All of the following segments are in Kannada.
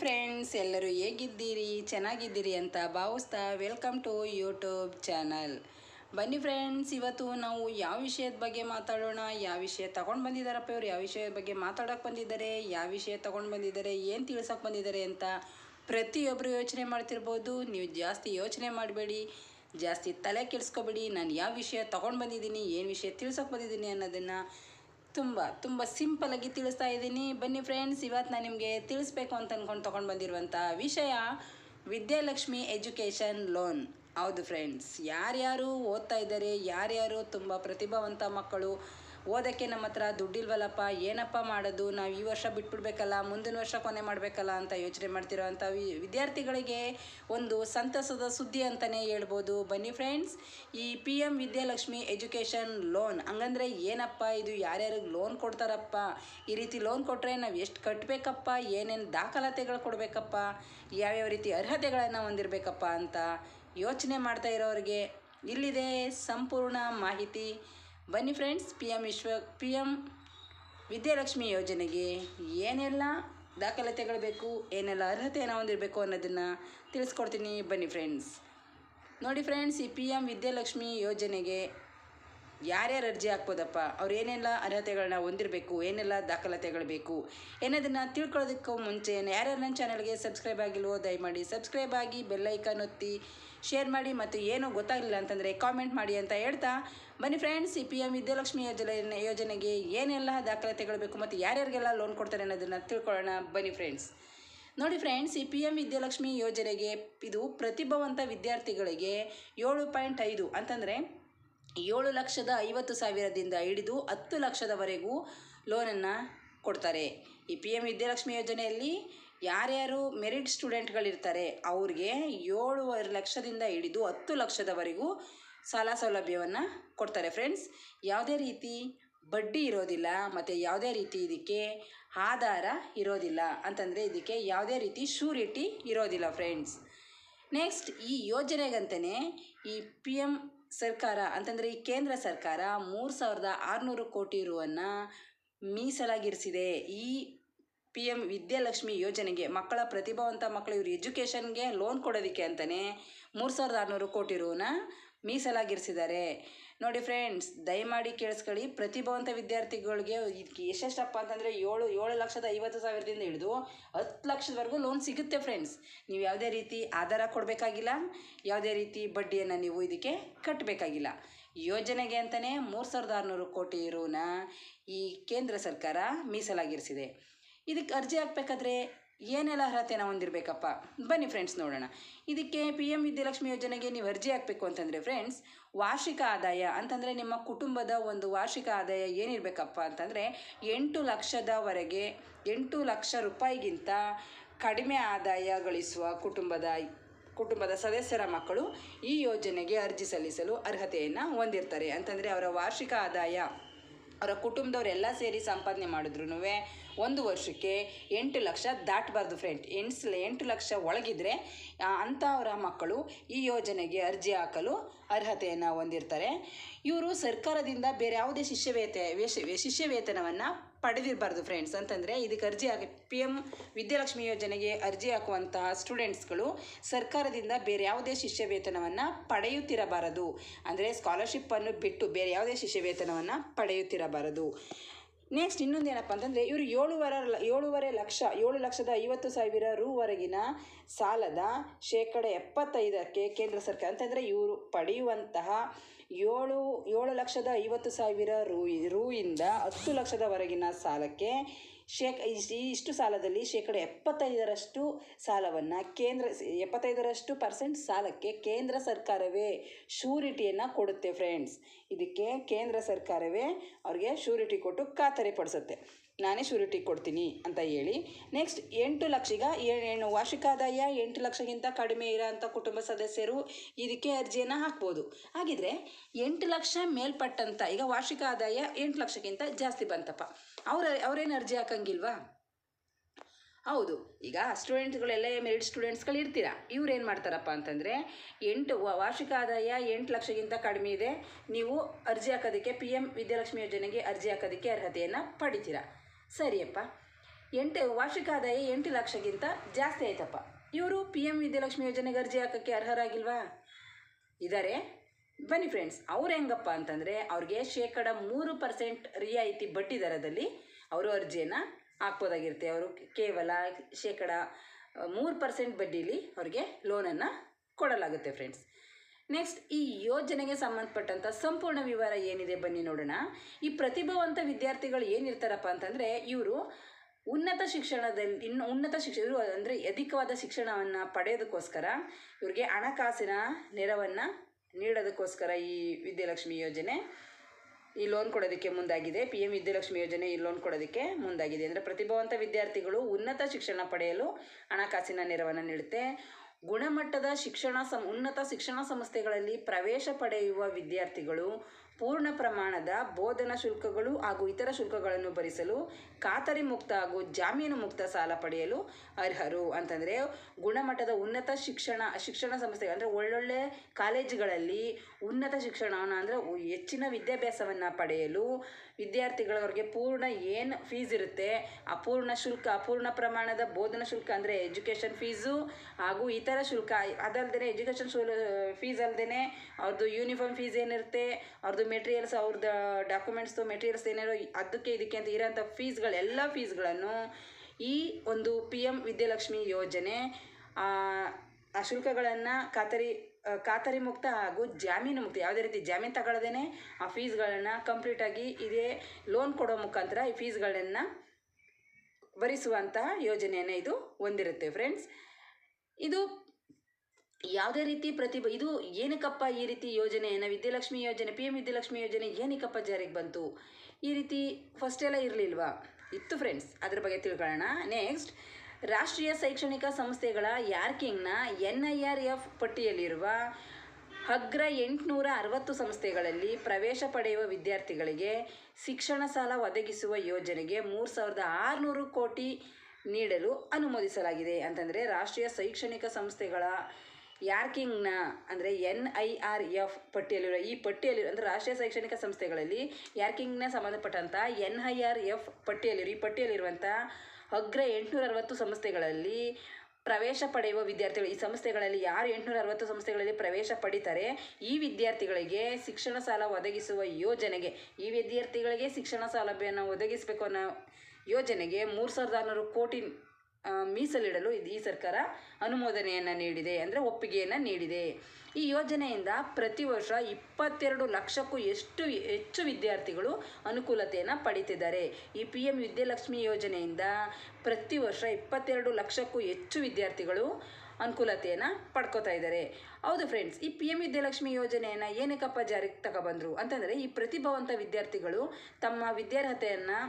ಫ್ರೆಂಡ್ಸ್ ಎಲ್ಲರೂ ಹೇಗಿದ್ದೀರಿ? ಚೆನ್ನಾಗಿದ್ದೀರಿ ಅಂತ ಭಾವಿಸ್ತಾ ವೆಲ್ಕಮ್ ಟು ಯೂಟ್ಯೂಬ್ ಚಾನಲ್ ಬನ್ನಿ ಫ್ರೆಂಡ್ಸ್ ಇವತ್ತು ನಾವು ಯಾವ ವಿಷಯದ ಬಗ್ಗೆ ಮಾತಾಡೋಣ? ಯಾವ ವಿಷಯ ತಗೊಂಡು ಬಂದಿದ್ದಾರಪ್ಪ ಇವರು? ಯಾವ ವಿಷಯದ ಬಗ್ಗೆ ಮಾತಾಡೋಕೆ ಬಂದಿದ್ದಾರೆ? ಯಾವ ವಿಷಯ ತಗೊಂಡು ಬಂದಿದ್ದಾರೆ? ಏನು ತಿಳ್ಸೋಕೆ ಬಂದಿದ್ದಾರೆ ಅಂತ ಪ್ರತಿಯೊಬ್ಬರು ಯೋಚನೆ ಮಾಡ್ತಿರ್ಬೋದು. ನೀವು ಜಾಸ್ತಿ ಯೋಚನೆ ಮಾಡಬೇಡಿ. ಜಾಸ್ತಿ ತಲೆ ಕೆಡಿಸ್ಕೋಬೇಡಿ. ನಾನು ಯಾವ ವಿಷಯ ತೊಗೊಂಡು ಬಂದಿದ್ದೀನಿ? ಏನು ವಿಷಯ ತಿಳ್ಸೋಕೆ ಬಂದಿದ್ದೀನಿ ಅನ್ನೋದನ್ನು ತುಂಬ ತುಂಬ ಸಿಂಪಲಾಗಿ ತಿಳಿಸ್ತಾ ಇದ್ದೀನಿ. ಬನ್ನಿ ಫ್ರೆಂಡ್ಸ್ ಇವತ್ತು ನಾನು ನಿಮಗೆ ತಿಳಿಸ್ಬೇಕು ಅಂತ ಅಂದ್ಕೊಂಡು ತೊಗೊಂಡು ಬಂದಿರುವಂಥ ವಿಷಯ ವಿದ್ಯಾಲಕ್ಷ್ಮಿ ಎಜುಕೇಷನ್ ಲೋನ್. ಹೌದು ಫ್ರೆಂಡ್ಸ್ ಯಾರ್ಯಾರು ಓದ್ತಾ ಇದ್ದಾರೆ, ಯಾರ್ಯಾರು ತುಂಬ ಪ್ರತಿಭಾವಂತ ಮಕ್ಕಳು ಓದೋಕ್ಕೆ ನಮ್ಮ ಹತ್ರ ದುಡ್ಡಿಲ್ವಲ್ಲಪ್ಪ, ಏನಪ್ಪ ಮಾಡೋದು, ನಾವು ಈ ವರ್ಷ ಬಿಟ್ಬಿಡ್ಬೇಕಲ್ಲ, ಮುಂದಿನ ವರ್ಷ ಕೊನೆ ಮಾಡಬೇಕಲ್ಲ ಅಂತ ಯೋಚನೆ ಮಾಡ್ತಿರೋವಂಥ ವಿದ್ಯಾರ್ಥಿಗಳಿಗೆ ಒಂದು ಸಂತಸದ ಸುದ್ದಿ ಅಂತಲೇ ಹೇಳ್ಬೋದು. ಬನ್ನಿ ಫ್ರೆಂಡ್ಸ್ ಈ P M Vidyalakshmi education loan, ಹಂಗಂದ್ರೆ ಏನಪ್ಪ ಇದು ಯಾರ್ಯಾರಿಗೆ ಲೋನ್ ಕೊಡ್ತಾರಪ್ಪ? ಈ ರೀತಿ ಲೋನ್ ಕೊಟ್ಟರೆ ನಾವು ಎಷ್ಟು ಕಟ್ಟಬೇಕಪ್ಪ ಏನೇನು ದಾಖಲಾತಿಗಳು ಕೊಡಬೇಕಪ್ಪ? ಯಾವ್ಯಾವ ರೀತಿ ಅರ್ಹತೆಗಳನ್ನು ಹೊಂದಿರಬೇಕಪ್ಪ ಅಂತ ಯೋಚನೆ ಮಾಡ್ತಾ ಇರೋರಿಗೆ ಇಲ್ಲಿದೆ ಸಂಪೂರ್ಣ ಮಾಹಿತಿ. ಬನ್ನಿ ಫ್ರೆಂಡ್ಸ್ ಪಿ ಎಂ ವಿಶ್ವ ಪಿ ಎಂ ವಿದ್ಯಾಲಕ್ಷ್ಮಿ ಯೋಜನೆಗೆ ಏನೆಲ್ಲ ದಾಖಲಾತಿಗಳು ಬೇಕು, ಏನೆಲ್ಲ ಅರ್ಹತೆಯನ್ನು ಹೊಂದಿರಬೇಕು ಅನ್ನೋದನ್ನು ತಿಳಿಸ್ಕೊಡ್ತೀನಿ. ಬನ್ನಿ ಫ್ರೆಂಡ್ಸ್ ನೋಡಿ ಫ್ರೆಂಡ್ಸ್ ಈ ಪಿ ಎಂ ವಿದ್ಯಾಲಕ್ಷ್ಮಿ ಯೋಜನೆಗೆ ಯಾರ್ಯಾರು ಅರ್ಜಿ ಹಾಕ್ಬೋದಪ್ಪ? ಅವ್ರು ಏನೆಲ್ಲ ಅರ್ಹತೆಗಳನ್ನ ಹೊಂದಿರಬೇಕು, ಏನೆಲ್ಲ ದಾಖಲಾತಿಗಳು ಬೇಕು ಏನದನ್ನು ತಿಳ್ಕೊಳ್ಳೋದಕ್ಕೂ ಮುಂಚೆ ಯಾರ್ಯಾರು ನನ್ನ ಚಾನಲ್ಗೆ ಸಬ್ಸ್ಕ್ರೈಬ್ ಆಗಿಲ್ವೋ ದಯಮಾಡಿ ಸಬ್ಸ್ಕ್ರೈಬ್ ಆಗಿ ಬೆಲ್ಲೈಕನ್ ಒತ್ತಿ ಶೇರ್ ಮಾಡಿ ಮತ್ತು ಏನೂ ಗೊತ್ತಾಗಲಿಲ್ಲ ಅಂತಂದರೆ ಕಾಮೆಂಟ್ ಮಾಡಿ ಅಂತ ಹೇಳ್ತಾ, ಬನ್ನಿ ಫ್ರೆಂಡ್ಸ್ ಈ ಪಿ ಎಂ ವಿದ್ಯಾಲಕ್ಷ್ಮಿ ಯೋಜನೆ, ಯೋಜನೆಗೆ ಏನೆಲ್ಲ ದಾಖಲಾತಿಗಳು ಬೇಕು ಮತ್ತು ಯಾರ್ಯಾರಿಗೆಲ್ಲ ಲೋನ್ ಕೊಡ್ತಾರೆ ಅನ್ನೋದನ್ನು ತಿಳ್ಕೊಳ್ಳೋಣ. ಬನ್ನಿ ಫ್ರೆಂಡ್ಸ್ ನೋಡಿ ಫ್ರೆಂಡ್ಸ್ ಈ ಪಿ ಎಂ ವಿದ್ಯಾಲಕ್ಷ್ಮಿ ಯೋಜನೆಗೆ ಇದು ಪ್ರತಿಭಾವಂತ ವಿದ್ಯಾರ್ಥಿಗಳಿಗೆ ಏಳು ಪಾಯಿಂಟ್ ಐದು ಅಂತಂದರೆ ಏಳು ಲಕ್ಷದ ಐವತ್ತು ಸಾವಿರದಿಂದ ಹಿಡಿದು ಹತ್ತು ಲಕ್ಷದವರೆಗೂ ಲೋನನ್ನು ಕೊಡ್ತಾರೆ. ಈ ಪಿ ಎಂ ವಿದ್ಯಾಲಕ್ಷ್ಮಿ ಯೋಜನೆಯಲ್ಲಿ ಯಾರ್ಯಾರು ಮೆರಿಟ್ ಸ್ಟೂಡೆಂಟ್ಗಳಿರ್ತಾರೆ, ಅವ್ರಿಗೆ ಏಳುವರೆ ಲಕ್ಷದಿಂದ ಹಿಡಿದು ಹತ್ತು ಲಕ್ಷದವರೆಗೂ ಸಾಲ ಸೌಲಭ್ಯವನ್ನು ಕೊಡ್ತಾರೆ. ಫ್ರೆಂಡ್ಸ್, ಯಾವುದೇ ರೀತಿ ಬಡ್ಡಿ ಇರೋದಿಲ್ಲ ಮತ್ತು ಯಾವುದೇ ರೀತಿ ಇದಕ್ಕೆ ಆಧಾರ ಇರೋದಿಲ್ಲ ಅಂತಂದರೆ ಇದಕ್ಕೆ ಯಾವುದೇ ರೀತಿ ಶೂರಿಟಿ ಇರೋದಿಲ್ಲ ಫ್ರೆಂಡ್ಸ್. ನೆಕ್ಸ್ಟ್, ಈ ಯೋಜನೆಗಂತಲೇ ಈ ಪಿ ಎಂ ಸರ್ಕಾರ ಅಂತಂದರೆ ಈ ಕೇಂದ್ರ ಸರ್ಕಾರ ಮೂರು ಸಾವಿರದ ಆರುನೂರು ಕೋಟಿ ರುವನ್ನು ಮೀಸಲಾಗಿರಿಸಿದೆ. ಈ ಪಿ ಎಂ ವಿದ್ಯಾಲಕ್ಷ್ಮಿ ಯೋಜನೆಗೆ ಮಕ್ಕಳ ಪ್ರತಿಭಾವಂತ ಮಕ್ಕಳು ಇವರು ಎಜುಕೇಷನ್ಗೆ ಲೋನ್ ಕೊಡೋದಕ್ಕೆ ಅಂತಲೇ ಮೂರು ಸಾವಿರದ ಆರುನೂರು ಕೋಟಿ ರೂನ ಮೀಸಲಾಗಿರಿಸಿದ್ದಾರೆ. ನೋಡಿ ಫ್ರೆಂಡ್ಸ್, ದಯಮಾಡಿ ಕೇಳಿಸ್ಕೊಳ್ಳಿ. ಪ್ರತಿಭಾವಂತ ವಿದ್ಯಾರ್ಥಿಗಳಿಗೆ ಇದಕ್ಕೆ ಎಷ್ಟೆಷ್ಟಪ್ಪ ಅಂತಂದರೆ ಏಳು ಏಳು ಲಕ್ಷದ ಐವತ್ತು ಸಾವಿರದಿಂದ ಹಿಡಿದು ಹತ್ತು ಲಕ್ಷದವರೆಗೂ ಲೋನ್ ಸಿಗುತ್ತೆ ಫ್ರೆಂಡ್ಸ್. ನೀವು ಯಾವುದೇ ರೀತಿ ಆಧಾರ ಕೊಡಬೇಕಾಗಿಲ್ಲ, ಯಾವುದೇ ರೀತಿ ಬಡ್ಡಿಯನ್ನು ನೀವು ಇದಕ್ಕೆ ಕಟ್ಟಬೇಕಾಗಿಲ್ಲ ಯೋಜನೆಗೆ ಅಂತಲೇ ಮೂರು ಸಾವಿರದ ಆರುನೂರು ಕೋಟಿ ರೂನ ಈ ಕೇಂದ್ರ ಸರ್ಕಾರ ಮೀಸಲಾಗಿರಿಸಿದೆ. ಇದಕ್ಕೆ ಅರ್ಜಿ ಹಾಕ್ಬೇಕಾದ್ರೆ ಏನೆಲ್ಲ ಅರ್ಹತೆನ ಹೊಂದಿರಬೇಕಪ್ಪ? ಬನ್ನಿ ಫ್ರೆಂಡ್ಸ್ ನೋಡೋಣ. ಇದಕ್ಕೆ ಪಿ ಎಂ ವಿದ್ಯಾಲಕ್ಷ್ಮಿ ಯೋಜನೆಗೆ ನೀವು ಅರ್ಜಿ ಹಾಕಬೇಕು ಅಂತಂದರೆ ಫ್ರೆಂಡ್ಸ್ ವಾರ್ಷಿಕ ಆದಾಯ ಅಂತಂದರೆ ನಿಮ್ಮ ಕುಟುಂಬದ ಒಂದು ವಾರ್ಷಿಕ ಆದಾಯ ಏನಿರಬೇಕಪ್ಪ ಅಂತಂದರೆ ಎಂಟು ಲಕ್ಷದವರೆಗೆ ಎಂಟು ಲಕ್ಷ ರೂಪಾಯಿಗಿಂತ ಕಡಿಮೆ ಆದಾಯ ಗಳಿಸುವ ಕುಟುಂಬದ ಕುಟುಂಬದ ಸದಸ್ಯರ ಮಕ್ಕಳು ಈ ಯೋಜನೆಗೆ ಅರ್ಜಿ ಸಲ್ಲಿಸಲು ಅರ್ಹತೆಯನ್ನು ಹೊಂದಿರ್ತಾರೆ. ಅಂತಂದರೆ ಅವರ ವಾರ್ಷಿಕ ಆದಾಯ, ಅವರ ಕುಟುಂಬದವರೆಲ್ಲ ಸೇರಿ ಸಂಪಾದನೆ ಮಾಡಿದ್ರು ಒಂದು ವರ್ಷಕ್ಕೆ ಎಂಟು ಲಕ್ಷ ದಾಟಬಾರ್ದು ಫ್ರೆಂಡ್ ಎಂಟ್ಸ್ ಎಂಟು ಲಕ್ಷ ಒಳಗಿದ್ರೆ ಅಂಥವರ ಮಕ್ಕಳು ಈ ಯೋಜನೆಗೆ ಅರ್ಜಿ ಹಾಕಲು ಅರ್ಹತೆಯನ್ನು ಹೊಂದಿರ್ತಾರೆ. ಇವರು ಸರ್ಕಾರದಿಂದ ಬೇರೆ ಯಾವುದೇ ಶಿಷ್ಯವೇತ, ವೇಷ ಶಿಷ್ಯವೇತನವನ್ನು ಪಡೆದಿರಬಾರ್ದು ಫ್ರೆಂಡ್ಸ್ ಅಂತಂದರೆ ಇದಕ್ಕೆ ಅರ್ಜಿ ಹಾಕಿ ಪಿ ಎಂ ವಿದ್ಯಾಲಕ್ಷ್ಮಿ ಯೋಜನೆಗೆ ಅರ್ಜಿ ಹಾಕುವಂತಹ ಸ್ಟೂಡೆಂಟ್ಸ್ಗಳು ಸರ್ಕಾರದಿಂದ ಬೇರೆ ಯಾವುದೇ ಶಿಷ್ಯವೇತನವನ್ನು ಪಡೆಯುತ್ತಿರಬಾರದು. ಅಂದರೆ ಸ್ಕಾಲರ್ಶಿಪ್ಪನ್ನು ಬಿಟ್ಟು ಬೇರೆ ಯಾವುದೇ ಶಿಷ್ಯವೇತನವನ್ನು ಪಡೆಯುತ್ತಿರಬಾರದು. ನೆಕ್ಸ್ಟ್ ಇನ್ನೊಂದು ಏನಪ್ಪ ಅಂತಂದರೆ ಇವರು ಏಳುವರೆ ಏಳುವರೆ ಲಕ್ಷ, ಏಳು ಲಕ್ಷದ ಐವತ್ತು ಸಾವಿರ ರೂವರೆಗಿನ ಸಾಲದ ಶೇಕಡ ಎಪ್ಪತ್ತೈದಕ್ಕೆ ಕೇಂದ್ರ ಸರ್ಕಾರ ಅಂತಂದರೆ ಇವರು ಪಡೆಯುವಂತಹ ಏಳು ಏಳು ಲಕ್ಷದ ಐವತ್ತು ಸಾವಿರ ರೂ, ರೂಯಿಂದ ಹತ್ತು ಲಕ್ಷದವರೆಗಿನ ಸಾಲಕ್ಕೆ ಶೇಕ್ ಇಷ್ಟು ಸಾಲದಲ್ಲಿ ಶೇಕಡ ಎಪ್ಪತ್ತೈದರಷ್ಟು ಸಾಲವನ್ನು ಕೇಂದ್ರ, ಎಪ್ಪತ್ತೈದರಷ್ಟು ಪರ್ಸೆಂಟ್ ಸಾಲಕ್ಕೆ ಕೇಂದ್ರ ಸರ್ಕಾರವೇ ಶೂರಿಟಿಯನ್ನು ಕೊಡುತ್ತೆ ಫ್ರೆಂಡ್ಸ್ ಇದಕ್ಕೆ ಕೇಂದ್ರ ಸರ್ಕಾರವೇ ಅವ್ರಿಗೆ ಶೂರಿಟಿ ಕೊಟ್ಟು ಖಾತರಿ ಪಡಿಸುತ್ತೆ. ನಾನೇ ಶೂರಿಟಿ ಕೊಡ್ತೀನಿ ಅಂತ ಹೇಳಿ. ನೆಕ್ಸ್ಟ್ ಎಂಟು ಲಕ್ಷ ಈಗ ಏನು ವಾರ್ಷಿಕ ಆದಾಯ ಎಂಟು ಲಕ್ಷಕ್ಕಿಂತ ಕಡಿಮೆ ಇರೋಂಥ ಕುಟುಂಬ ಸದಸ್ಯರು ಇದಕ್ಕೆ ಅರ್ಜಿಯನ್ನು ಹಾಕ್ಬೋದು. ಹಾಗಿದ್ರೆ ಎಂಟು ಲಕ್ಷ ಮೇಲ್ಪಟ್ಟಂಥ ಈಗ ವಾರ್ಷಿಕ ಆದಾಯ ಎಂಟು ಲಕ್ಷಕ್ಕಿಂತ ಜಾಸ್ತಿ ಬಂತಪ್ಪ. ಅವ್ರ ಅವ್ರೇನು ಅರ್ಜಿ ಹಾಕಂಗಿಲ್ವಾ? ಹೌದು, ಈಗ ಸ್ಟೂಡೆಂಟ್ಗಳೆಲ್ಲ ಮೆರಿಟ್ ಸ್ಟೂಡೆಂಟ್ಸ್ಗಳು ಇರ್ತೀರಾ? ಇವ್ರು ಏನು ಮಾಡ್ತಾರಪ್ಪ ಅಂತಂದರೆ, ಎಂಟು ವಾರ್ಷಿಕ ಆದಾಯ ಎಂಟು ಲಕ್ಷಕ್ಕಿಂತ ಕಡಿಮೆ ಇದೆ, ನೀವು ಅರ್ಜಿ ಹಾಕೋದಕ್ಕೆ ಪಿ ಎಂ ವಿದ್ಯಾಲಕ್ಷ್ಮಿ ಯೋಜನೆಗೆ ಅರ್ಜಿ ಹಾಕೋದಕ್ಕೆ ಅರ್ಹತೆಯನ್ನು ಪಡಿತೀರಾ. ಸರಿಯಪ್ಪ. ಎಂಟು, ವಾರ್ಷಿಕ ಆದಾಯ ಎಂಟು ಲಕ್ಷಕ್ಕಿಂತ ಜಾಸ್ತಿ ಆಯ್ತಪ್ಪ. ಇವರು ಪಿ ಎಂ ವಿದ್ಯಾಲಕ್ಷ್ಮಿ ಯೋಜನೆಗೆ ಅರ್ಜಿ ಹಾಕೋಕ್ಕೆ ಅರ್ಹರಾಗಿಲ್ವಾ? ಇದ್ದಾರೆ ಬನ್ನಿ ಫ್ರೆಂಡ್ಸ್ ಅವ್ರು ಹೆಂಗಪ್ಪ ಅಂತಂದರೆ ಅವ್ರಿಗೆ ಶೇಕಡ ಮೂರು ಪರ್ಸೆಂಟ್ ರಿಯಾಯಿತಿ ಬಡ್ಡಿ ದರದಲ್ಲಿ ಅವರು ಅರ್ಜಿಯನ್ನು ಹಾಕ್ಬೋದಾಗಿರುತ್ತೆ. ಅವರು ಕೇವಲ ಶೇಕಡ ಮೂರು ಪರ್ಸೆಂಟ್ ಬಡ್ಡಿಲಿ ಅವ್ರಿಗೆ ಲೋನನ್ನು ಕೊಡಲಾಗುತ್ತೆ ಫ್ರೆಂಡ್ಸ್ ನೆಕ್ಸ್ಟ್ ಈ ಯೋಜನೆಗೆ ಸಂಬಂಧಪಟ್ಟಂಥ ಸಂಪೂರ್ಣ ವಿವರ ಏನಿದೆ ಬನ್ನಿ ನೋಡೋಣ. ಈ ಪ್ರತಿಭಾವಂತ ವಿದ್ಯಾರ್ಥಿಗಳು ಏನಿರ್ತಾರಪ್ಪ ಅಂತಂದರೆ, ಇವರು ಉನ್ನತ ಶಿಕ್ಷಣದಲ್ಲಿ ಇನ್ನು ಉನ್ನತ ಶಿಕ್ಷಣ ಅಂದರೆ ಅಧಿಕವಾದ ಶಿಕ್ಷಣವನ್ನು ಪಡೆಯೋದಕ್ಕೋಸ್ಕರ ಇವ್ರಿಗೆ ಹಣಕಾಸಿನ ನೆರವನ್ನು ನೀಡೋದಕ್ಕೋಸ್ಕರ ಈ ವಿದ್ಯಾಲಕ್ಷ್ಮಿ ಯೋಜನೆ, ಈ ಲೋನ್ ಕೊಡೋದಕ್ಕೆ ಮುಂದಾಗಿದೆ. ಪಿ ಎಂ ವಿದ್ಯಾಲಕ್ಷ್ಮಿ ಯೋಜನೆ ಈ ಲೋನ್ ಕೊಡೋದಕ್ಕೆ ಮುಂದಾಗಿದೆ. ಅಂದರೆ ಪ್ರತಿಭಾವಂತ ವಿದ್ಯಾರ್ಥಿಗಳು ಉನ್ನತ ಶಿಕ್ಷಣ ಪಡೆಯಲು ಹಣಕಾಸಿನ ನೆರವನ್ನು ನೀಡುತ್ತೆ. ಗುಣಮಟ್ಟದ ಶಿಕ್ಷಣ ಸಂ ಉನ್ನತ ಶಿಕ್ಷಣ ಸಂಸ್ಥೆಗಳಲ್ಲಿ ಪ್ರವೇಶ ಪಡೆಯುವ ವಿದ್ಯಾರ್ಥಿಗಳು ಪೂರ್ಣ ಪ್ರಮಾಣದ ಬೋಧನಾ ಶುಲ್ಕಗಳು ಹಾಗೂ ಇತರ ಶುಲ್ಕಗಳನ್ನು ಭರಿಸಲು ಖಾತರಿ ಮುಕ್ತ ಹಾಗೂ ಜಾಮೀನು ಮುಕ್ತ ಸಾಲ ಪಡೆಯಲು ಅರ್ಹರು ಅಂತಂದರೆ ಗುಣಮಟ್ಟದ ಉನ್ನತ ಶಿಕ್ಷಣ ಶಿಕ್ಷಣ ಸಂಸ್ಥೆ ಅಂದರೆ ಒಳ್ಳೊಳ್ಳೆ ಕಾಲೇಜುಗಳಲ್ಲಿ ಉನ್ನತ ಶಿಕ್ಷಣವನ್ನು ಅಂದರೆ ಹೆಚ್ಚಿನ ವಿದ್ಯಾಭ್ಯಾಸವನ್ನು ಪಡೆಯಲು ವಿದ್ಯಾರ್ಥಿಗಳವ್ರಿಗೆ ಪೂರ್ಣ ಏನು ಫೀಸ್ ಇರುತ್ತೆ, ಅಪೂರ್ಣ ಶುಲ್ಕ, ಅಪೂರ್ಣ ಪ್ರಮಾಣದ ಬೋಧನಾ ಶುಲ್ಕ ಅಂದರೆ ಎಜುಕೇಷನ್ ಫೀಸು ಹಾಗೂ ಇತರ ಶುಲ್ಕ ಅದಲ್ಲದೆ ಎಜುಕೇಷನ್ ಶುಲ್ ಫೀಸ್ ಅಲ್ಲದೆ ಅವ್ರದ್ದು ಯೂನಿಫಾರ್ಮ್ ಫೀಸ್ ಏನಿರುತ್ತೆ ಅವ್ರದ್ದು ಮೆಟೀರಿಯಲ್ಸ್ ಅವ್ರದ್ದು ಡಾಕ್ಯುಮೆಂಟ್ಸ್ದು ಮೆಟೀರಿಯಲ್ಸ್ ಏನಾದ್ರು ಅದಕ್ಕೆ ಇದಕ್ಕೆ ಅಂತ ಇರೋಂಥ ಫೀಸ್ಗಳು ಎಲ್ಲ ಫೀಸ್ಗಳನ್ನು ಈ ಒಂದು ಪಿ ಎಂ ವಿದ್ಯಾಲಕ್ಷ್ಮಿ ಯೋಜನೆ, ಆ ಶುಲ್ಕಗಳನ್ನು ಖಾತರಿ ಖಾತರಿ ಮುಕ್ತ ಹಾಗೂ ಜಾಮೀನು ಮುಕ್ತ, ಯಾವುದೇ ರೀತಿ ಜಾಮೀನು ತಗೊಳ್ಳದೇನೆ ಆ ಫೀಸ್ಗಳನ್ನು ಕಂಪ್ಲೀಟಾಗಿ ಇದೇ ಲೋನ್ ಕೊಡೋ ಮುಖಾಂತರ ಈ ಫೀಸ್ಗಳನ್ನು ಭರಿಸುವಂತಹ ಯೋಜನೆಯನ್ನು ಇದು ಹೊಂದಿರುತ್ತೆ ಫ್ರೆಂಡ್ಸ್ ಇದು ಯಾವುದೇ ರೀತಿ ಪ್ರತಿಭೆ, ಇದು ಏನಕ್ಕಪ್ಪ ಈ ರೀತಿ ಯೋಜನೆಯನ್ನು ವಿದ್ಯಾಲಕ್ಷ್ಮಿ ಯೋಜನೆ, ಪಿ ಎಂ ವಿದ್ಯಾಲಕ್ಷ್ಮಿ ಯೋಜನೆ ಏನಕ್ಕಪ್ಪ ಜಾರಿಗೆ ಬಂತು? ಈ ರೀತಿ ಫಸ್ಟ್ ಎಲ್ಲ ಇರಲಿಲ್ವಾ? ಇತ್ತು ಫ್ರೆಂಡ್ಸ್ ಅದ್ರ ಬಗ್ಗೆ ತಿಳ್ಕೊಳ್ಳೋಣ. ನೆಕ್ಸ್ಟ್ ರಾಷ್ಟ್ರೀಯ ಶೈಕ್ಷಣಿಕ ಸಂಸ್ಥೆಗಳ ಯಾರ್ಕಿಂಗ್ನ ಎನ್ ಐ ಆರ್ ಎಫ್ ಪಟ್ಟಿಯಲ್ಲಿರುವ ಅಗ್ರ ಎಂಟುನೂರ ಅರವತ್ತು ಸಂಸ್ಥೆಗಳಲ್ಲಿ ಪ್ರವೇಶ ಪಡೆಯುವ ವಿದ್ಯಾರ್ಥಿಗಳಿಗೆ ಶಿಕ್ಷಣ ಸಾಲ ಒದಗಿಸುವ ಯೋಜನೆಗೆ ಮೂರು ಸಾವಿರದ ಆರುನೂರು ಕೋಟಿ ನೀಡಲು ಅನುಮೋದಿಸಲಾಗಿದೆ. ಅಂತಂದರೆ ರಾಷ್ಟ್ರೀಯ ಶೈಕ್ಷಣಿಕ ಸಂಸ್ಥೆಗಳ ರ್ಯಾಂಕಿಂಗ್ನ ಅಂದರೆ ಎನ್ ಐ ಆರ್ ಎಫ್ ಪಟ್ಟಿಯಲ್ಲಿರೋ ಈ ಪಟ್ಟಿಯಲ್ಲಿರೋ ಅಂದರೆ ರಾಷ್ಟ್ರೀಯ ಶೈಕ್ಷಣಿಕ ಸಂಸ್ಥೆಗಳಲ್ಲಿ ಯಾರ್ಕಿಂಗ್ನ ಸಂಬಂಧಪಟ್ಟಂಥ ಎನ್ ಐ ಆರ್ ಎಫ್ ಪಟ್ಟಿಯಲ್ಲಿರೋ ಈ ಪಟ್ಟಿಯಲ್ಲಿರುವಂಥ ಅಗ್ರ ಎಂಟುನೂರ ಅರವತ್ತು ಸಂಸ್ಥೆಗಳಲ್ಲಿ ಪ್ರವೇಶ ಪಡೆಯುವ ವಿದ್ಯಾರ್ಥಿಗಳು, ಈ ಸಂಸ್ಥೆಗಳಲ್ಲಿ ಯಾರು ಎಂಟುನೂರ ಅರವತ್ತು ಸಂಸ್ಥೆಗಳಲ್ಲಿ ಪ್ರವೇಶ ಪಡಿತಾರೆ, ಈ ವಿದ್ಯಾರ್ಥಿಗಳಿಗೆ ಶಿಕ್ಷಣ ಸಾಲ ಒದಗಿಸುವ ಯೋಜನೆಗೆ, ಈ ವಿದ್ಯಾರ್ಥಿಗಳಿಗೆ ಶಿಕ್ಷಣ ಸೌಲಭ್ಯವನ್ನು ಒದಗಿಸಬೇಕು ಅನ್ನೋ ಯೋಜನೆಗೆ ಮೂರು ಸಾವಿರದ ಆರುನೂರು ಕೋಟಿ ಮೀಸಲಿಡಲು ಇದು ಈ ಸರ್ಕಾರ ಅನುಮೋದನೆಯನ್ನು ನೀಡಿದೆ ಅಂದರೆ ಒಪ್ಪಿಗೆಯನ್ನು ನೀಡಿದೆ. ಈ ಯೋಜನೆಯಿಂದ ಪ್ರತಿ ವರ್ಷ ಇಪ್ಪತ್ತೆರಡು ಲಕ್ಷಕ್ಕೂ ಎಷ್ಟು ಹೆಚ್ಚು ವಿದ್ಯಾರ್ಥಿಗಳು ಅನುಕೂಲತೆಯನ್ನು ಪಡೀತಿದ್ದಾರೆ. ಈ ಪಿ ಎಂ ವಿದ್ಯಾಲಕ್ಷ್ಮಿ ಯೋಜನೆಯಿಂದ ಪ್ರತಿ ವರ್ಷ ಇಪ್ಪತ್ತೆರಡು ಲಕ್ಷಕ್ಕೂ ಹೆಚ್ಚು ವಿದ್ಯಾರ್ಥಿಗಳು ಅನುಕೂಲತೆಯನ್ನು ಪಡ್ಕೋತಾ ಇದ್ದಾರೆ. ಹೌದು ಫ್ರೆಂಡ್ಸ್ ಈ ಪಿ ಎಂ ವಿದ್ಯಾಲಕ್ಷ್ಮಿ ಯೋಜನೆಯನ್ನು ಏನಕ್ಕಪ್ಪ ಜಾರಿಗೆ ತಗೊಬಂದರು ಅಂತಂದರೆ ಈ ಪ್ರತಿಭಾವಂತ ವಿದ್ಯಾರ್ಥಿಗಳು ತಮ್ಮ ವಿದ್ಯಾರ್ಹತೆಯನ್ನು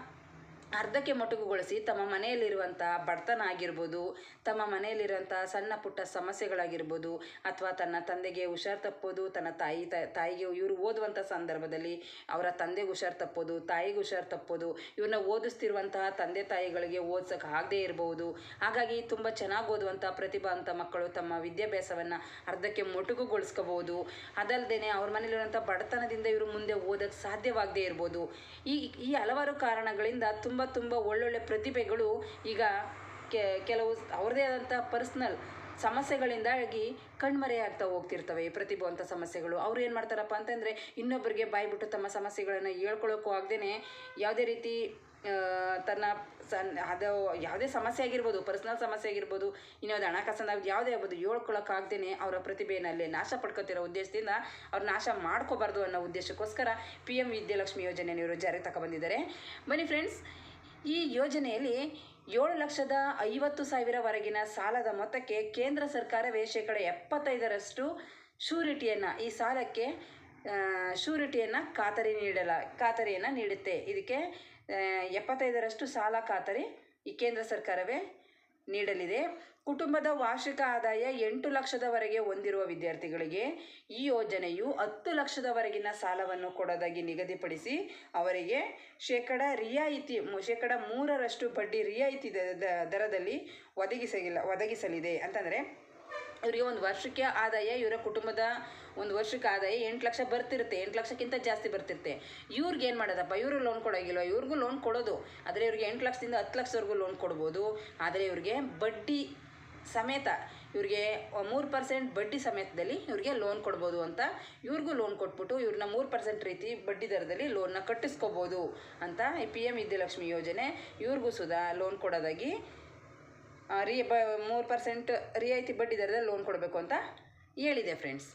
ಅರ್ಧಕ್ಕೆ ಮೊಟಕುಗೊಳಿಸಿ ತಮ್ಮ ಮನೆಯಲ್ಲಿರುವಂಥ ಬಡತನ ಆಗಿರ್ಬೋದು ತಮ್ಮ ಮನೆಯಲ್ಲಿರುವಂಥ ಸಣ್ಣ ಪುಟ್ಟ ಸಮಸ್ಯೆಗಳಾಗಿರ್ಬೋದು, ಅಥವಾ ತನ್ನ ತಂದೆಗೆ ಹುಷಾರು ತಪ್ಪೋದು, ತನ್ನ ತಾಯಿ ತಾಯಿಗೆ ಇವರು ಓದುವಂಥ ಸಂದರ್ಭದಲ್ಲಿ ಅವರ ತಂದೆಗೆ ಹುಷಾರು ತಪ್ಪೋದು, ತಾಯಿಗೆ ಹುಷಾರು ತಪ್ಪೋದು, ಇವ್ರನ್ನ ಓದಿಸ್ತಿರುವಂತಹ ತಂದೆ ತಾಯಿಗಳಿಗೆ ಓದ್ಸೋಕೆ ಆಗದೇ ಇರಬಹುದು ಹಾಗಾಗಿ ತುಂಬ ಚೆನ್ನಾಗಿ ಓದುವಂಥ ಪ್ರತಿಭಾವಂತ ಮಕ್ಕಳು ತಮ್ಮ ವಿದ್ಯಾಭ್ಯಾಸವನ್ನು ಅರ್ಧಕ್ಕೆ ಮೊಟಕುಗೊಳಿಸ್ಕೋಬಹುದು. ಅದಲ್ಲದೆ ಅವ್ರ ಮನೇಲಿರುವಂಥ ಬಡತನದಿಂದ ಇವರು ಮುಂದೆ ಓದಕ್ಕೆ ಸಾಧ್ಯವಾಗದೇ ಇರ್ಬೋದು. ಈ ಈ ಹಲವಾರು ಕಾರಣಗಳಿಂದ ತುಂಬ ತುಂಬ ಒಳ್ಳೊಳ್ಳೆ ಪ್ರತಿಭೆಗಳು ಈಗ ಕೆಲವು ಅವ್ರದೇ ಆದಂಥ ಪರ್ಸ್ನಲ್ ಸಮಸ್ಯೆಗಳಿಂದಾಗಿ ಕಣ್ಮರೆಯಾಗ್ತಾ ಹೋಗ್ತಿರ್ತವೆ ಈ ಪ್ರತಿಭಾವಂತ ಸಮಸ್ಯೆಗಳು. ಅವ್ರು ಏನು ಮಾಡ್ತಾರಪ್ಪ ಅಂತಂದರೆ ಇನ್ನೊಬ್ಬರಿಗೆ ಬಾಯ್ಬಿಟ್ಟು ತಮ್ಮ ಸಮಸ್ಯೆಗಳನ್ನು ಹೇಳ್ಕೊಳ್ಳೋಕ್ಕೂ ಆಗದೇ ಯಾವುದೇ ರೀತಿ ತನ್ನ ಸನ್, ಅದು ಯಾವುದೇ ಸಮಸ್ಯೆ ಆಗಿರ್ಬೋದು, ಪರ್ಸ್ನಲ್ ಸಮಸ್ಯೆ ಆಗಿರ್ಬೋದು ಇನ್ನೊಂದು ಹಣಕಾಸಿನ ಯಾವುದೇ ಆಗ್ಬೋದು ಹೇಳ್ಕೊಳಕ್ಕಾಗ್ದೇ ಅವರ ಪ್ರತಿಭೆಯಲ್ಲಿ ನಾಶ ಪಡ್ಕೋತಿರೋ ಉದ್ದೇಶದಿಂದ ಅವ್ರು ನಾಶ ಮಾಡ್ಕೋಬಾರ್ದು ಅನ್ನೋ ಉದ್ದೇಶಕ್ಕೋಸ್ಕರ ಪಿ ಎಂ ವಿದ್ಯಾಲಕ್ಷ್ಮಿ ಯೋಜನೆಯನ್ನು ಇವರು ಜಾರಿಗೆ ತಗೊಬಂದಿದ್ದಾರೆ ಬನ್ನಿ ಫ್ರೆಂಡ್ಸ್ ಈ ಯೋಜನೆಯಲ್ಲಿ ಏಳು ಲಕ್ಷದ ಐವತ್ತು ಸಾವಿರವರೆಗಿನ ಸಾಲದ ಮೊತ್ತಕ್ಕೆ ಕೇಂದ್ರ ಸರ್ಕಾರವೇ ಶೇಕಡ ಎಪ್ಪತ್ತೈದರಷ್ಟು ಶೂರಿಟಿಯನ್ನು, ಈ ಸಾಲಕ್ಕೆ ಶೂರಿಟಿಯನ್ನು ಖಾತರಿ ನೀಡಲ, ಖಾತರಿಯನ್ನು ನೀಡುತ್ತೆ. ಇದಕ್ಕೆ ಎಪ್ಪತ್ತೈದರಷ್ಟು ಸಾಲ ಖಾತರಿ ಈ ಕೇಂದ್ರ ಸರ್ಕಾರವೇ ನೀಡಲಿದೆ. ಕುಟುಂಬದ ವಾರ್ಷಿಕ ಆದಾಯ ಎಂಟು ಲಕ್ಷದವರೆಗೆ ಹೊಂದಿರುವ ವಿದ್ಯಾರ್ಥಿಗಳಿಗೆ ಈ ಯೋಜನೆಯು ಹತ್ತು ಲಕ್ಷದವರೆಗಿನ ಸಾಲವನ್ನು ಕೊಡೋದಾಗಿ ನಿಗದಿಪಡಿಸಿ ಅವರಿಗೆ ಶೇಕಡ ರಿಯಾಯಿತಿ ಶೇಕಡ ಮೂರರಷ್ಟು ಬಡ್ಡಿ ರಿಯಾಯಿತಿ ದರದಲ್ಲಿ ಒದಗಿಸಲಿಲ್ಲ ಒದಗಿಸಲಿದೆ. ಅಂತಂದರೆ ಇವರಿಗೆ ಒಂದು ವರ್ಷಕ್ಕೆ ಆದಾಯ ಇವರ ಕುಟುಂಬದ ಒಂದು ವರ್ಷಕ್ಕೆ ಆದಾಯ ಎಂಟು ಲಕ್ಷ ಬರ್ತಿರುತ್ತೆ. ಎಂಟು ಲಕ್ಷಕ್ಕಿಂತ ಜಾಸ್ತಿ ಬರ್ತಿರುತ್ತೆ. ಇವ್ರಿಗೆ ಏನು ಮಾಡೋದಪ್ಪ? ಇವರು ಲೋನ್ ಕೊಡೋಗಿಲ್ವ? ಇವ್ರಿಗೂ ಲೋನ್ ಕೊಡೋದು. ಆದರೆ ಇವ್ರಿಗೆ ಎಂಟು ಲಕ್ಷದಿಂದ ಹತ್ತು ಲಕ್ಷವರೆಗೂ ಲೋನ್ ಕೊಡ್ಬೋದು. ಆದರೆ ಇವ್ರಿಗೆ ಬಡ್ಡಿ ಸಮೇತ ಇವ್ರಿಗೆ ಮೂರು ಪರ್ಸೆಂಟ್ ಬಡ್ಡಿ ಸಮೇತದಲ್ಲಿ ಇವ್ರಿಗೆ ಲೋನ್ ಕೊಡ್ಬೋದು ಅಂತ ಇವ್ರಿಗೂ ಲೋನ್ ಕೊಟ್ಬಿಟ್ಟು ಇವ್ರನ್ನ ಮೂರು ಪರ್ಸೆಂಟ್ ರೀತಿ ಬಡ್ಡಿ ದರದಲ್ಲಿ ಲೋನ್ನ ಕಟ್ಟಿಸ್ಕೋಬೋದು ಅಂತ ಈ ಪಿ ಎಂ ವಿದ್ಯಾಲಕ್ಷ್ಮಿ ಯೋಜನೆ ಇವ್ರಿಗೂ ಸುಧಾ ಲೋನ್ ಕೊಡೋದಾಗಿ ರಿ, ಬ, ಮೂರು ಪರ್ಸೆಂಟ್ ರಿಯಾಯಿತಿ ಬಡ್ಡಿ ದರದಲ್ಲಿ ಲೋನ್ ಕೊಡಬೇಕು ಅಂತ ಹೇಳಿದೆ ಫ್ರೆಂಡ್ಸ್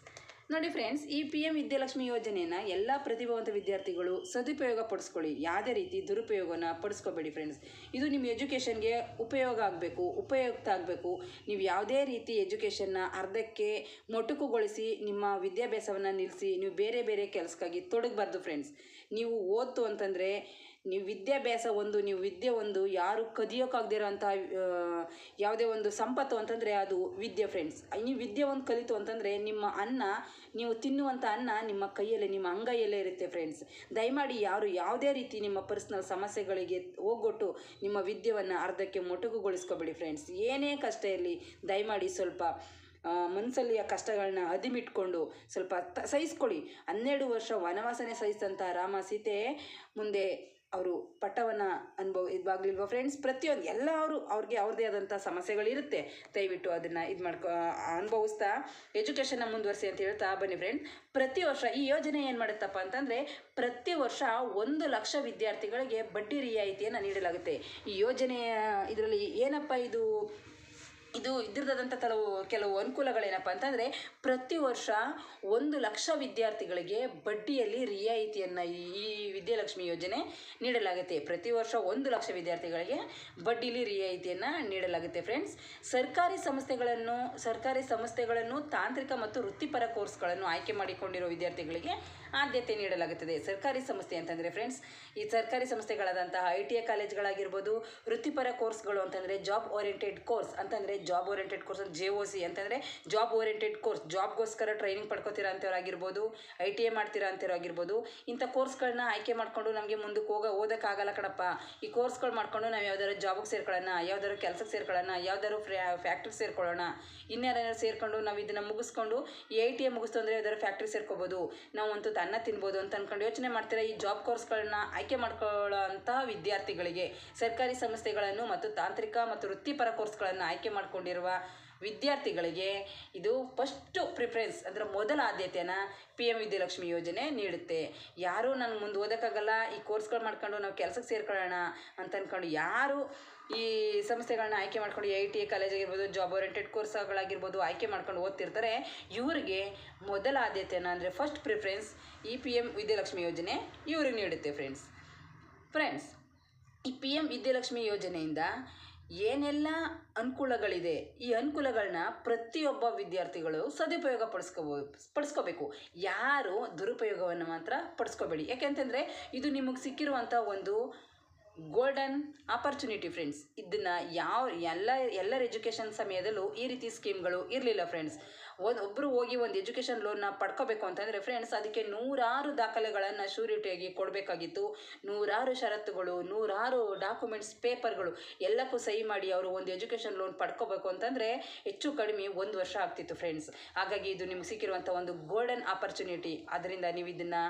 ನೋಡಿ ಫ್ರೆಂಡ್ಸ್ ಈ ಪಿ ಎಂ ವಿದ್ಯಾಲಕ್ಷ್ಮಿ ಯೋಜನೆಯನ್ನು ಎಲ್ಲ ಪ್ರತಿಭಾವಂತ ವಿದ್ಯಾರ್ಥಿಗಳು ಸದುಪಯೋಗ ಪಡಿಸ್ಕೊಳ್ಳಿ. ಯಾವುದೇ ರೀತಿ ದುರುಪಯೋಗನ ಪಡಿಸ್ಕೋಬೇಡಿ ಫ್ರೆಂಡ್ಸ್ ಇದು ನಿಮ್ಮ ಎಜುಕೇಷನ್ಗೆ ಉಪಯೋಗ ಆಗಬೇಕು, ಉಪಯುಕ್ತ ಆಗಬೇಕು. ನೀವು ಯಾವುದೇ ರೀತಿ ಎಜುಕೇಷನ್ನ ಅರ್ಧಕ್ಕೆ ಮೊಟುಕುಗೊಳಿಸಿ ನಿಮ್ಮ ವಿದ್ಯಾಭ್ಯಾಸವನ್ನು ನಿಲ್ಲಿಸಿ ನೀವು ಬೇರೆ ಬೇರೆ ಕೆಲಸಕ್ಕಾಗಿ ತೊಡಗಬಾರ್ದು ಫ್ರೆಂಡ್ಸ್ ನೀವು ಓದ್ತು ಅಂತಂದರೆ ನೀವು ವಿದ್ಯಾಭ್ಯಾಸ ಒಂದು, ನೀವು ವಿದ್ಯೆ ಒಂದು, ಯಾರು ಕದಿಯೋಕ್ಕಾಗದಿರೋ ಅಂಥ ಯಾವುದೇ ಒಂದು ಸಂಪತ್ತು ಅಂತಂದರೆ ಅದು ವಿದ್ಯೆ ಫ್ರೆಂಡ್ಸ್ ನೀವು ವಿದ್ಯೆ ಒಂದು ಕಲಿತು ಅಂತಂದರೆ ನಿಮ್ಮ ಅನ್ನ, ನೀವು ತಿನ್ನುವಂಥ ಅನ್ನ ನಿಮ್ಮ ಕೈಯಲ್ಲೇ, ನಿಮ್ಮ ಅಂಗೈಯಲ್ಲೇ ಇರುತ್ತೆ ಫ್ರೆಂಡ್ಸ್ ದಯಮಾಡಿ ಯಾರು ಯಾವುದೇ ರೀತಿ ನಿಮ್ಮ ಪರ್ಸ್ನಲ್ ಸಮಸ್ಯೆಗಳಿಗೆ ಹೋಗೊಟ್ಟು ನಿಮ್ಮ ವಿದ್ಯೆಯನ್ನು ಅರ್ಧಕ್ಕೆ ಮೊಟಕುಗೊಳಿಸ್ಕೊಬೇಡಿ ಫ್ರೆಂಡ್ಸ್ ಏನೇ ಕಷ್ಟ ಇರಲಿ, ದಯಮಾಡಿ ಸ್ವಲ್ಪ ಮನಸ್ಸಲ್ಲಿಯ ಕಷ್ಟಗಳನ್ನ ಹದಿಮಿಟ್ಕೊಂಡು ಸ್ವಲ್ಪ ತ, ಸಹಿಸ್ಕೊಳ್ಳಿ. ಹನ್ನೆರಡು ವರ್ಷ ವನವಾಸನೆ ಸಹಿಸಿದಂಥ ರಾಮ ಸೀತೆ ಮುಂದೆ ಅವರು ಪಟವನ್ನು ಅನುಭವ ಇದಾಗಲಿಲ್ವ ಫ್ರೆಂಡ್ಸ್ ಪ್ರತಿಯೊಂದು ಎಲ್ಲ ಅವರು ಅವ್ರಿಗೆ ಅವ್ರದ್ದೇ ಆದಂಥ ಸಮಸ್ಯೆಗಳಿರುತ್ತೆ. ದಯವಿಟ್ಟು ಅದನ್ನು ಇದು ಮಾಡ್ಕೊ ಅನುಭವಿಸ್ತಾ ಎಜುಕೇಷನ್ನ ಮುಂದುವರಿಸಿ ಅಂತ ಹೇಳ್ತಾ ಬನ್ನಿ ಫ್ರೆಂಡ್ ಪ್ರತಿ ವರ್ಷ ಈ ಯೋಜನೆ ಏನು ಮಾಡುತ್ತಪ್ಪ ಅಂತಂದರೆ ಪ್ರತಿ ವರ್ಷ ಒಂದು ಲಕ್ಷ ವಿದ್ಯಾರ್ಥಿಗಳಿಗೆ ಬಡ್ಡಿ ರಿಯಾಯಿತಿಯನ್ನು ನೀಡಲಾಗುತ್ತೆ. ಈ ಯೋಜನೆಯ, ಇದರಲ್ಲಿ ಏನಪ್ಪ ಇದು ಇದು ಇದ್ರದಾದಂಥ ಕೆಲವು ಕೆಲವು ಅನುಕೂಲಗಳೇನಪ್ಪ ಅಂತಂದರೆ ಪ್ರತಿ ವರ್ಷ ಒಂದು ಲಕ್ಷ ವಿದ್ಯಾರ್ಥಿಗಳಿಗೆ ಬಡ್ಡಿಯಲ್ಲಿ ರಿಯಾಯಿತಿಯನ್ನು ಈ ವಿದ್ಯಾಲಕ್ಷ್ಮಿ ಯೋಜನೆ ನೀಡಲಾಗುತ್ತೆ. ಪ್ರತಿ ವರ್ಷ ಒಂದು ಲಕ್ಷ ವಿದ್ಯಾರ್ಥಿಗಳಿಗೆ ಬಡ್ಡಿಲಿ ರಿಯಾಯಿತಿಯನ್ನು ನೀಡಲಾಗುತ್ತೆ ಫ್ರೆಂಡ್ಸ್. ಸರ್ಕಾರಿ ಸಂಸ್ಥೆಗಳನ್ನು ಸರ್ಕಾರಿ ಸಂಸ್ಥೆಗಳನ್ನು ತಾಂತ್ರಿಕ ಮತ್ತು ವೃತ್ತಿಪರ ಕೋರ್ಸ್ಗಳನ್ನು ಆಯ್ಕೆ ಮಾಡಿಕೊಂಡಿರೋ ವಿದ್ಯಾರ್ಥಿಗಳಿಗೆ ಆದ್ಯತೆ ನೀಡಲಾಗುತ್ತದೆ. ಸರ್ಕಾರಿ ಸಂಸ್ಥೆ ಅಂತಂದರೆ ಫ್ರೆಂಡ್ಸ್, ಈ ಸರ್ಕಾರಿ ಸಂಸ್ಥೆಗಳಾದಂತಹ ಐ ಟಿ ಐ ಕಾಲೇಜ್ಗಳಾಗಿರ್ಬೋದು, ವೃತ್ತಿಪರ ಕೋರ್ಸ್ಗಳು ಅಂತಂದರೆ ಜಾಬ್ ಓರಿಯೆಂಟೆಡ್ ಕೋರ್ಸ್ ಅಂತಂದರೆ job oriented course J O C ಅಂತಂದರೆ ಜಾಬ್ ಓರಿಯೆಂಟೆಡ್ ಕೋರ್ಸ್ ಜಾಬ್ಗೋಸ್ಕರ ಟ್ರೈನಿಂಗ್ ಪಡ್ಕೋತೀರಾ ಅಂಥವ್ರಾಗಿರ್ಬೋದು ಐ ಟಿ ಐ ಮಾಡ್ತೀರಾ ಅಂಥವ್ರಾಗಿರ್ಬೋದು ಇಂಥ ಕೋರ್ಸ್ಗಳನ್ನ ಆಯ್ಕೆ ಮಾಡಿಕೊಂಡು ನಮಗೆ ಮುಂದಕ್ಕೆ ಹೋಗೋ ಓದೋಕ್ಕಾಗಲ್ಲ ಕಣಪ್ಪ. ಈ ಕೋರ್ಸ್ಗಳು ಮಾಡ್ಕೊಂಡು ನಾವು ಯಾವ್ದಾದ್ರು ಜಾಬ್ಗೆ ಸೇರ್ಕೊಳ್ಳೋಣ, ಯಾವ್ದಾದ್ರು ಕೆಲಸಕ್ಕೆ ಸೇರ್ಕೊಳ್ಳೋಣ, ಯಾವ್ದಾದ್ರು ಫ್ಯಾಕ್ಟ್ರಿಗೆ ಸೇರ್ಕೊಳ್ಳೋಣ. ಇನ್ಯಾರು ಸೇರ್ಕೊಂಡು ನಾವು ಇದನ್ನು ಮುಗಿಸ್ಕೊಂಡು ಈ ಐ ಟಿ ಐ ಮುಗಿಸ್ತು ಅಂದರೆ ಯಾವ್ದಾದ್ರು ಫ್ಯಾಕ್ಟ್ರಿ ಸೇರ್ಕೋಬೋದು. ನಾವು ಅಂತೂ ಅನ್ನ ತಿನ್ಬೋದು ಅಂತ ಅಂದ್ಕೊಂಡು ಯೋಚನೆ ಮಾಡ್ತೀರಾ ಈ ಜಾಬ್ ಕೋರ್ಸ್ಗಳನ್ನ ಆಯ್ಕೆ ಮಾಡ್ಕೊಳ್ಳೋ ಅಂಥ ವಿದ್ಯಾರ್ಥಿಗಳಿಗೆ ಸರ್ಕಾರಿ ಸಂಸ್ಥೆಗಳನ್ನು ಮತ್ತು ತಾಂತ್ರಿಕ ಮತ್ತು ವೃತ್ತಿಪರ ಕೋರ್ಸ್ಗಳನ್ನು ಆಯ್ಕೆ ಮಾಡಿಕೊಂಡಿರುವ ವಿದ್ಯಾರ್ಥಿಗಳಿಗೆ ಇದು ಫಸ್ಟು ಪ್ರಿಫರೆನ್ಸ್ ಅಂದರೆ ಮೊದಲ ಆದ್ಯತೆಯನ್ನು ಪಿ ಎಂ ವಿದ್ಯಾಲಕ್ಷ್ಮಿ ಯೋಜನೆ ನೀಡುತ್ತೆ. ಯಾರೂ ನಾನು ಮುಂದೆ ಓದೋಕ್ಕಾಗಲ್ಲ, ಈ ಕೋರ್ಸ್ಗಳು ಮಾಡ್ಕೊಂಡು ನಾವು ಕೆಲಸಕ್ಕೆ ಸೇರ್ಕೊಳ್ಳೋಣ ಅಂತ ಅಂದ್ಕೊಂಡು ಯಾರು ಈ ಸಂಸ್ಥೆಗಳನ್ನ ಆಯ್ಕೆ ಮಾಡ್ಕೊಂಡು ಐ ಟಿ ಐ ಕಾಲೇಜ್ ಆಗಿರ್ಬೋದು ಜಾಬ್ ಓರಿಯೆಂಟೆಡ್ ಕೋರ್ಸ್ಗಳಾಗಿರ್ಬೋದು ಆಯ್ಕೆ ಮಾಡ್ಕೊಂಡು ಓದ್ತಿರ್ತಾರೆ, ಇವರಿಗೆ ಮೊದಲ ಆದ್ಯತೆಯನ್ನು ಅಂದರೆ ಫಸ್ಟ್ ಪ್ರಿಫರೆನ್ಸ್ ಈ ಪಿ ಎಂ ವಿದ್ಯಾಲಕ್ಷ್ಮಿ ಯೋಜನೆ ಇವ್ರಿಗೆ ನೀಡುತ್ತೆ ಫ್ರೆಂಡ್ಸ್ ಫ್ರೆಂಡ್ಸ್ ಈ ಪಿ ಎಂ ವಿದ್ಯಾಲಕ್ಷ್ಮಿ ಯೋಜನೆಯಿಂದ ಏನೆಲ್ಲ ಅನುಕೂಲಗಳಿದೆ? ಈ ಅನುಕೂಲಗಳನ್ನ ಪ್ರತಿಯೊಬ್ಬ ವಿದ್ಯಾರ್ಥಿಗಳು ಸದುಪಯೋಗ ಪಡಿಸ್ಕೋಬೋ, ಪಡಿಸ್ಕೋಬೇಕು. ಯಾರು ದುರುಪಯೋಗವನ್ನು ಮಾತ್ರ ಪಡಿಸ್ಕೋಬೇಡಿ. ಯಾಕೆಂತಂದರೆ ಇದು ನಿಮಗೆ ಸಿಕ್ಕಿರುವಂಥ ಒಂದು ಗೋಲ್ಡನ್ ಆಪರ್ಚುನಿಟಿ ಫ್ರೆಂಡ್ಸ್ ಇದನ್ನು ಯಾವ, ಎಲ್ಲ, ಎಲ್ಲರ ಎಜುಕೇಷನ್ ಸಮಯದಲ್ಲೂ ಈ ರೀತಿ ಸ್ಕೀಮ್ಗಳು ಇರಲಿಲ್ಲ ಫ್ರೆಂಡ್ಸ್ ಒಂದು ಒಬ್ಬರು ಹೋಗಿ ಒಂದು ಎಜುಕೇಷನ್ ಲೋನ್ನ ಪಡ್ಕೋಬೇಕು ಅಂತಂದರೆ ಫ್ರೆಂಡ್ಸ್ ಅದಕ್ಕೆ ನೂರಾರು ದಾಖಲೆಗಳನ್ನು ಶೂರಿಟಿಯಾಗಿ ಕೊಡಬೇಕಾಗಿತ್ತು. ನೂರಾರು ಷರತ್ತುಗಳು, ನೂರಾರು ಡಾಕ್ಯುಮೆಂಟ್ಸ್ ಪೇಪರ್ಗಳು ಎಲ್ಲಕ್ಕೂ ಸಹಿ ಮಾಡಿ ಅವರು ಒಂದು ಎಜುಕೇಷನ್ ಲೋನ್ ಪಡ್ಕೋಬೇಕು ಅಂತಂದರೆ ಹೆಚ್ಚು ಕಡಿಮೆ ಒಂದು ವರ್ಷ ಆಗ್ತಿತ್ತು ಫ್ರೆಂಡ್ಸ್ ಹಾಗಾಗಿ ಇದು ನಿಮ್ಗೆ ಸಿಕ್ಕಿರುವಂಥ ಒಂದು ಗೋಲ್ಡನ್ ಆಪರ್ಚುನಿಟಿ ಅದರಿಂದ ನೀವು ಇದನ್ನು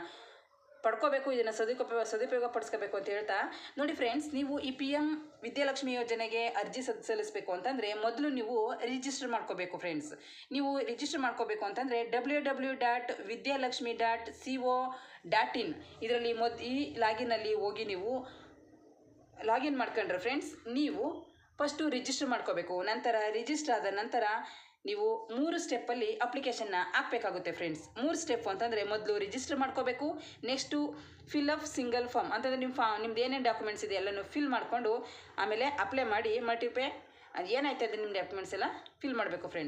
ಪಡ್ಕೋಬೇಕು, ಇದನ್ನು ಸದುಪಯೋಗ ಸದುಪಯೋಗ ಪಡಿಸ್ಕೋಬೇಕು ಅಂತ ಹೇಳ್ತಾ. ನೋಡಿ ಫ್ರೆಂಡ್ಸ್ ನೀವು ಈ ಪಿ ಎಂ ವಿದ್ಯಾಲಕ್ಷ್ಮಿ ಯೋಜನೆಗೆ ಅರ್ಜಿ ಸದ್, ಸಲ್ಲಿಸಬೇಕು ಅಂತಂದರೆ ಮೊದಲು ನೀವು ರಿಜಿಸ್ಟರ್ ಮಾಡ್ಕೋಬೇಕು ಫ್ರೆಂಡ್ಸ್ ನೀವು ರಿಜಿಸ್ಟರ್ ಮಾಡ್ಕೋಬೇಕು ಅಂತಂದರೆ W W dot Vidyalakshmi dot C O dot in ಇದರಲ್ಲಿ ಮೊದ್, ಈ ಲಾಗಿನಲ್ಲಿ ಹೋಗಿ ನೀವು ಲಾಗಿನ್ ಮಾಡ್ಕೊಂಡ್ರೆ ಫ್ರೆಂಡ್ಸ್ ನೀವು ಫಸ್ಟು ರಿಜಿಸ್ಟರ್ ಮಾಡ್ಕೋಬೇಕು. ನಂತರ ರಿಜಿಸ್ಟರ್ ಆದ ನಂತರ ನೀವು ಮೂರು ಸ್ಟೆಪ್ಪಲ್ಲಿ ಅಪ್ಲಿಕೇಶನ್ನ ಹಾಕಬೇಕಾಗುತ್ತೆ ಫ್ರೆಂಡ್ಸ್ ಮೂರು ಸ್ಟೆಪ್ ಅಂತಂದರೆ ಮೊದಲು ರಿಜಿಸ್ಟರ್ ಮಾಡ್ಕೋಬೇಕು next fill up single form ಅಂತಂದರೆ ನಿಮ್ಮ ಫಾ ನಿಮ್ದು ಏನೇನು ಡಾಕ್ಯುಮೆಂಟ್ಸ್ ಇದೆ ಎಲ್ಲನೂ ಫಿಲ್ ಮಾಡಿಕೊಂಡು ಆಮೇಲೆ ಅಪ್ಲೈ ಮಾಡಿ ಮಲ್ಟಿಪೇ ಅದು ಏನಾಯ್ತದೆ ನಿಮ್ಮ ಡಾಕ್ಯುಮೆಂಟ್ಸ್ ಎಲ್ಲ ಫಿಲ್ ಮಾಡಬೇಕು ಫ್ರೆಂಡ್ಸ್